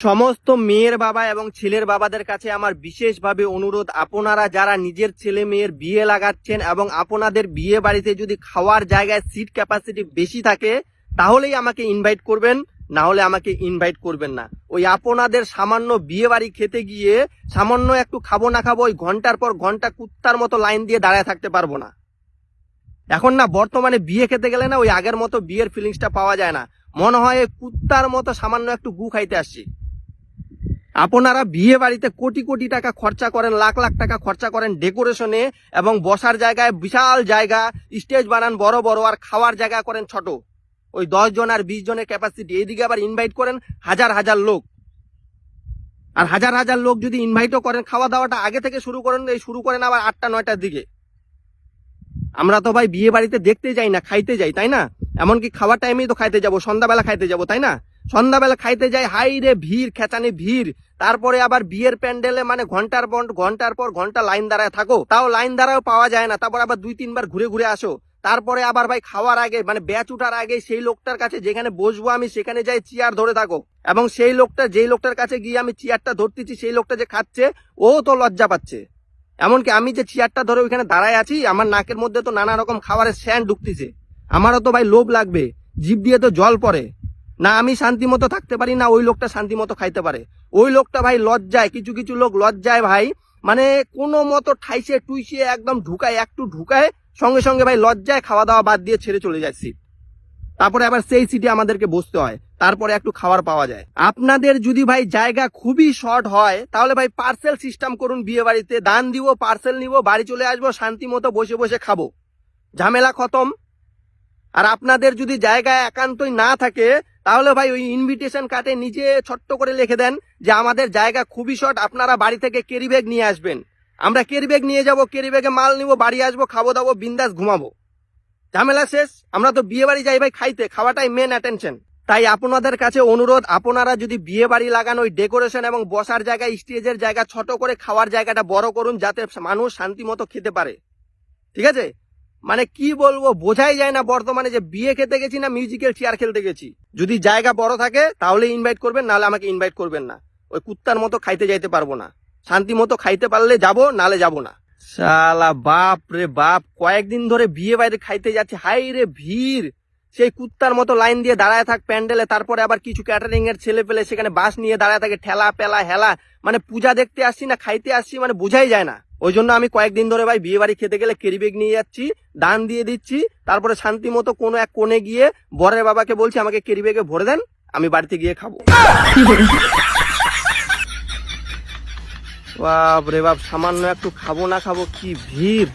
সমস্ত মেয়ের বাবা এবং ছেলের বাবাদের কাছে আমার বিশেষভাবে অনুরোধ, আপনারা যারা নিজের ছেলে মেয়ের বিয়ে লাগাচ্ছেন এবং আপনাদের বিয়ে বাড়িতে যদি খাওয়ার জায়গায় সিট ক্যাপাসিটি বেশি থাকে, তাহলেই আমাকে ইনভাইট করবেন, না হলে আমাকে ইনভাইট করবেন না। ওই আপনাদের সামান্য বিয়ে বাড়ি খেতে গিয়ে সামান্য একটু খাব না খাব, ওই ঘণ্টার পর ঘণ্টা কুত্তার মতো লাইন দিয়ে দাঁড়ায় থাকতে পারব না। এখন না, বর্তমানে বিয়ে খেতে গেলে না ওই আগের মতো বিয়ের ফিলিংসটা পাওয়া যায় না। মনে হয় কুত্তার মতো সামান্য একটু গু খাইতে আসছি। আপনারা বিয়ে বাড়িতে কোটি কোটি টাকা খরচা করেন, লাখ লাখ টাকা খরচা করেন ডেকোরেশনে এবং বসার জায়গায় বিশাল জায়গা স্টেজ বানান বড় বড় আর খাওয়ার জায়গা করেন ছোট। ওই দশ জন আর বিশ জনের ক্যাপাসিটি এইদিকে আবার ইনভাইট করেন হাজার হাজার লোক। আর হাজার হাজার লোক যদি ইনভাইটও করেন, খাওয়া দাওয়াটা আগে থেকে শুরু করেন, এই শুরু করেন আবার আটটা, নয়টার দিকে। আমরা তো ভাই বিয়ে বাড়িতে দেখতে যাই না, খাইতে যাই, তাই না? এমনকি খাওয়ার টাইমেই তো খাইতে যাব, সন্ধ্যাবেলা খাইতে যাব, তাই না? সন্ধ্যাবেলা খাইতে যাই, হাই রে ভিড়, খেচানি ভিড়। তারপরে আবার বিয়ের প্যান্ডেলে মানে ঘণ্টার পর ঘণ্টার পর ঘণ্টা লাইন দাঁড়ায় থাকো। তাও লাইন দাঁড়াও পাওয়া যায় না, তারপর আবার দুই, তিনবার ঘুরে ঘুরে আসো। তারপরে আবার ভাই খাওয়ার আগে মানে ব্যাচ উঠার আগে সেই লোকটার কাছে যেখানে বসবো আমি, সেখানে যাই চেয়ার ধরে থাকো। এবং সেই লোকটা, যেই লোকটার কাছে গিয়ে আমি চেয়ারটা ধরতেছি, সেই লোকটা যে খাচ্ছে, ও তো লজ্জা পাচ্ছে। এমনকি আমি যে চেয়ারটা ধরে ওইখানে দাঁড়ায় আছি, আমার নাকের মধ্যে তো নানা রকম খাবারের স্যান্ড ঢুকতেছে। আমারও তো ভাই লোভ লাগবে, জিভ দিয়ে তো জল পড়ে। না আমি শান্তি মতো থাকতে পারি, না ওই লোকটা শান্তি মতো খাইতে পারে। ওই লোকটা ভাই লজ্জায়, কিছু কিছু লোক লজ্জায় ভাই মানে কোনো মতো ঠাইসে, টুইসে একদম ঢুকায়, একটু ঢুকায়, সঙ্গে সঙ্গে ভাই লজ্জায় খাওয়া দাওয়া বাদ দিয়ে ছেড়ে চলে যায় সিট তারপরে আবার সেই সিটে আমাদেরকে বসতে হয়, তারপরে একটু খাবার পাওয়া যায়। আপনাদের যদি ভাই জায়গা খুবই শর্ট হয়, তাহলে ভাই পার্সেল সিস্টেম করুন বিয়ে বাড়িতে, দান দিব পার্সেল নিব, বাড়ি চলে আসব, শান্তি মতো বসে বসে খাব। ঝামেলা খতম। আর আপনাদের যদি জায়গা একান্তই না থাকে তাহলে ভাই ওই ইনভিটেশন কার্ডে নিজে ছোট্ট করে লিখে দেন যে আমাদের জায়গা খুবই শর্ট আপনারা বাড়ি থেকে ক্যারি ব্যাগ নিয়ে আসবেন। আমরা ক্যারি ব্যাগ নিয়ে যাব ক্যারি ব্যাগে মাল নিব, বাড়ি আসব, খাব দাবো, বিন্দাস ঘুমাবো। ঝামেলা শেষ, আমরা তো বিয়ে বাড়ি যাই ভাই খাইতে, খাওয়াটাই মেন অ্যাটেনশন তাই আপনাদের কাছে অনুরোধ, আপনারা যদি বিয়ে বাড়ি লাগান ওই ডেকোরেশন এবং বসার জায়গা স্টেজের জায়গা, ছোট করে খাওয়ার জায়গাটা বড় করুন, যাতে মানুষ শান্তি মতো খেতে পারে। ঠিক আছে? মানে কি বলব, বোঝাই যায় না বর্তমানে যে বিয়ে খেতে গেছি না মিউজিক্যাল চেয়ার খেলতে গেছি। যদি জায়গা বড় থাকে, তাহলে ইনভাইট করবেন, নাহলে আমাকে ইনভাইট করবেন না। ওই কুত্তার মতো খাইতে যাইতে পারব না। শান্তি মতো খাইতে পারলে যাব নালে যাব না। শালা বাপ রে বাপ, কয়েকদিন ধরে বিয়ে বাইরে খাইতে যাচ্ছে, হাই রে ভিড়। সেই কুত্তার মতো লাইন দিয়ে দাঁড়ায় থাক প্যান্ডেলে, তারপরে আবার কিছু ক্যাটারিং এর ছেলে পেলে সেখানে বাস নিয়ে দাঁড়ায় থাকে ঠেলা পেলা হেলা। মানে পূজা দেখতে আসছি না, খাইতে আসছি মানে বোঝাই যায় না। ওই জন্য আমি কয়েকদিন ধরে ভাই বিয়ে বাড়ি খেতে গেলে কেরিবেগ নিয়ে যাচ্ছি, দান দিয়ে দিচ্ছি, তারপরে শান্তি মতো কোনো এক কোণে গিয়ে বরের বাবাকে বলছি, আমাকে কেরিবেগে ভরে দেন, আমি বাড়িতে গিয়ে খাব। বাপ রে বাপ, সামান্য একটু খাব না খাব, কি ভিড়।